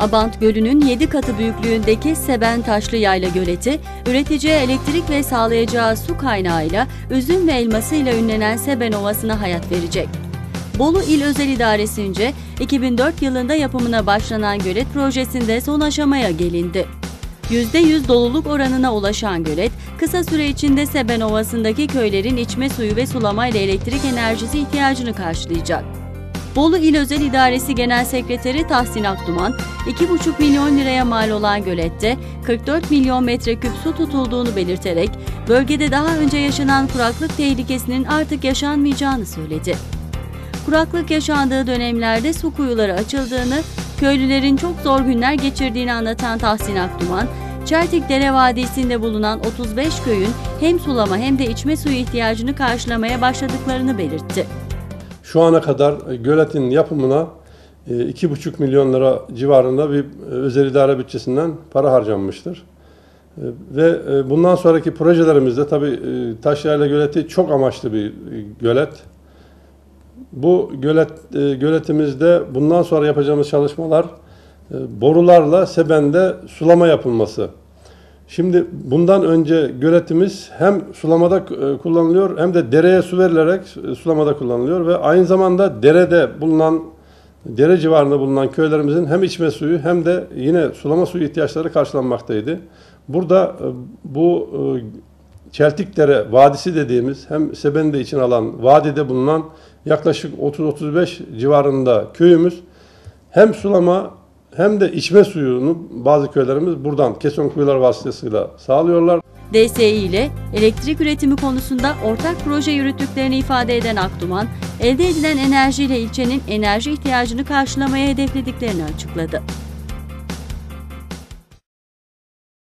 Abant Gölü'nün 7 katı büyüklüğündeki Seben Taşlı Yayla Göleti, üreticiye elektrik ve sağlayacağı su kaynağıyla üzüm ve elmasıyla ünlenen Seben Ovası'na hayat verecek. Bolu İl Özel İdaresi'nce 2004 yılında yapımına başlanan gölet projesinde son aşamaya gelindi. %100 doluluk oranına ulaşan gölet, kısa süre içinde Seben Ovası'ndaki köylerin içme suyu ve sulama ile elektrik enerjisi ihtiyacını karşılayacak. Bolu İl Özel İdaresi Genel Sekreteri Tahsin Akduman, 2,5 milyon liraya mal olan gölette 44 milyon metreküp su tutulduğunu belirterek, bölgede daha önce yaşanan kuraklık tehlikesinin artık yaşanmayacağını söyledi. Kuraklık yaşandığı dönemlerde su kuyuları açıldığını, köylülerin çok zor günler geçirdiğini anlatan Tahsin Akduman, Çeltik Dere Vadisi'nde bulunan 35 köyün hem sulama hem de içme suyu ihtiyacını karşılamaya başladıklarını belirtti. Şu ana kadar göletin yapımına 2,5 milyon lira civarında bir özel idare bütçesinden para harcanmıştır. Ve bundan sonraki projelerimizde tabii Taşyayla Göleti çok amaçlı bir gölet. Bu gölet göletimizde bundan sonra yapacağımız çalışmalar borularla Seben'de sulama yapılması. Şimdi bundan önce göletimiz hem sulamada kullanılıyor hem de dereye su verilerek sulamada kullanılıyor ve aynı zamanda derede bulunan dere civarında bulunan köylerimizin hem içme suyu hem de yine sulama suyu ihtiyaçları karşılanmaktaydı. Burada bu Çeltikdere Vadisi dediğimiz hem Seben'de için alan vadide bulunan yaklaşık 30-35 civarında köyümüz hem sulama hem de içme suyunu bazı köylerimiz buradan keson kuyular vasıtasıyla sağlıyorlar. DSİ ile elektrik üretimi konusunda ortak proje yürüttüklerini ifade eden Akduman, elde edilen enerjiyle ilçenin enerji ihtiyacını karşılamaya hedeflediklerini açıkladı.